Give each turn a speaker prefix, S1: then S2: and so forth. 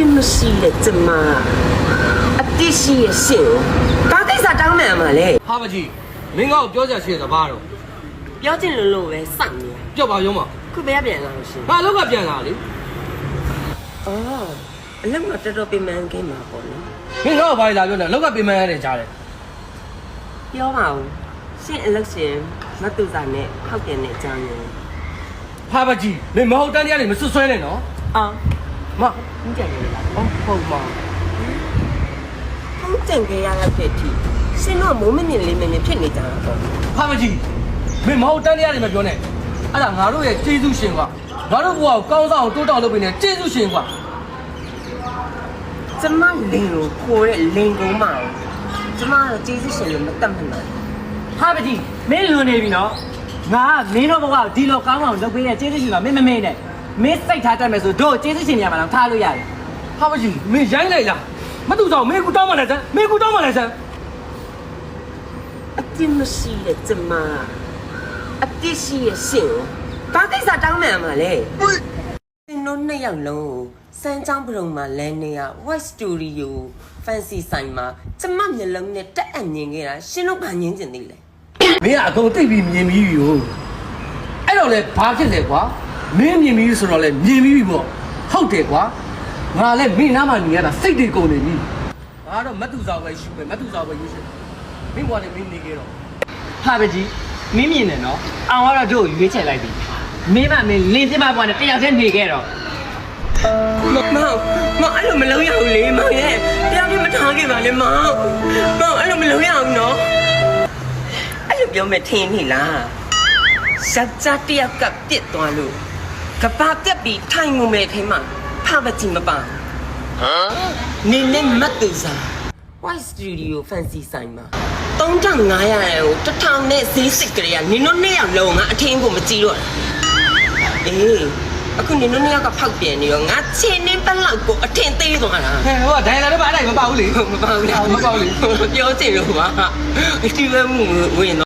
S1: တင်းမရှိတဲ့ကျမအတိရှိရဲ့ရှင်ကိုဘာကိစ္စတောင်းမှန်မှာလဲ
S2: ဟာမကြီးမင်းကောက်ပြောကြရှိတဲ့ဘာတော့
S1: ပြောချင်လို့လို့ပဲစိုက်နေ
S2: ကြောက်ပါရုံးမ
S1: ခုဘယ်ကပြန်လာလို့ရှင်
S2: ဘာလောက်ကပြန်လာလေ
S1: အော်အလုံးတော့တော်တော်ပြင်မှန်ခင်းမှာပေါ့နော်
S2: မင်းတော့ဘာလာပြောနေလောက်ကပြင်မရတယ်ကြားတယ်
S1: ပြောပါဦးရှင်အလုပ်ရှင်မတူစာနဲ့ဟောက်တယ်နဲ့ကြောင်းနေ
S2: ဟာမကြီးမင်းမဟုတ်တန်းတရားတွေမဆွဆွဲနဲ့နော်
S1: အော်
S2: မ
S1: ဦးကြံနေလား
S2: အော်ဟုတ်ပါ
S1: ဦးကြံခဲ့ရတဲ့ထိရှင်တော့မိုးမမြင်လေးမင်းဖြစ်နေကြတာပေါ့
S2: ဟာမကြီးမင်းမဟုတ်တန်းတရားတွေမပြောနဲ့အဲ့ဒါငါတို့ရဲ့ကျေးဇူးရှင်ကွာငါတို့ဘဝကိုကောင်းဆောင်တိုးတောက်လုပ်ပေးနေကျေးဇူးရှင်ကွာ
S1: ကျမလင်ကိုခိုးတဲ့လင်ကုန်းမအောင်ကျမကတော့ကျေးဇူးရှင်လို့မတတ်မှန်ပါဘူး
S3: ဟာပကြီးမင်းလွန်နေပြီနော်ငါကမင်းတို့ဘဝကိုဒီလိုကောင်းအောင်လုပ်ပေးတဲ့ကျေးဇူးရှင်ကမင်းမမေ့နဲ့ မင်းစိတ်ထားတတ်မယ်ဆိုတို့ကျေးဇူးရှင်နေရာမှာတော့ထားလို့ရတယ်
S2: ဟာမကြီးမင်းရိုင်းလိုက်လားမတူဆောင်မင်းကူတောင်းမှလည်းစမ်းမင်းကူတောင်းမှလည်းစမ်း
S1: အပြစ်မရှိတဲ့ကျမအပြစ်ရှိရဲ့ရှင်ကိုဘာကိစ္စတောင်းမှန်မှာလဲသင်တို့နှစ်ယောက်လုံးကိုစမ်းချောင်းပရုံမှာလဲနေရ White Studio Fancy ဆိုင်မှာကျမမျက်လုံးနဲ့တက်အပ်မြင်ခဲ့တာရှင်တို့ဘာငင်းကျင်သေးလဲ
S2: မင်းကအကုန်သိပြီးမြင်ပြီးပြီဟိုအဲ့တော့လေဘာဖြစ်လဲကွာ မင်းမြင်ပြီးဆိုတော့လေမြင်ပြီးပြီပေါ့ဟုတ်တယ်ကွာငါလည်းမင်းနားမှာနေရတာစိတ်တွေကုန်နေပြီငါတော့မတ်တူဆောင်ပဲရှူမယ်မတ်တူဆောင်ပဲယူရှင်မင်းဘွားလည်းမင်းနေခဲ့တော့
S3: ဟာပကြီးမင်းမြင်တယ်နော်အောင်ကတော့တို့ကိုရွေးချယ်လိုက်ပြီမင်းမမင်းလင်းပြမပွားနဲ့တယောက်တည်းနေခဲ့တော့
S1: မမောင်မအဲ့လိုမလုပ်ရဘူးလေမောင်ရဲ့တရားပြမထားခဲ့ပါနဲ့မောင်မောင်အဲ့လိုမလုပ်ရအောင်နော်အဲ့လိုပြောမယ်ထင်နေလားစัจ जा တယောက်ကပြစ်သွားလို့ ကဘာပြက်ပြီးထိုင်ငုံမယ်ထဲမှာဖပကြည့်မပါဟမ်နင်းနဲ့မတ်တူစာ White Studio Fancy ဆိုင်မှာ3500ရဲကို1000နဲ့ဈေးစစ်ကြရနင်တို့နှစ်ယောက်လုံးကအထင်းကိုမကြည့်တော့တာအေးအခုနင်တို့နှစ်ယောက်ကဖောက်ပြန်နေတော့ငါချင်းနေပလောက်ကိုအထင်သေးသွားတာ
S2: ဟဲ့ဟိုကဒိုင်လာတော့ဘာအဲ့မပေါ့ဘူးလေ
S1: မပေါ့လေ
S2: မပေါ့လေ
S1: ပြောချင်လို့ပါဒီဘက်မှုဝင်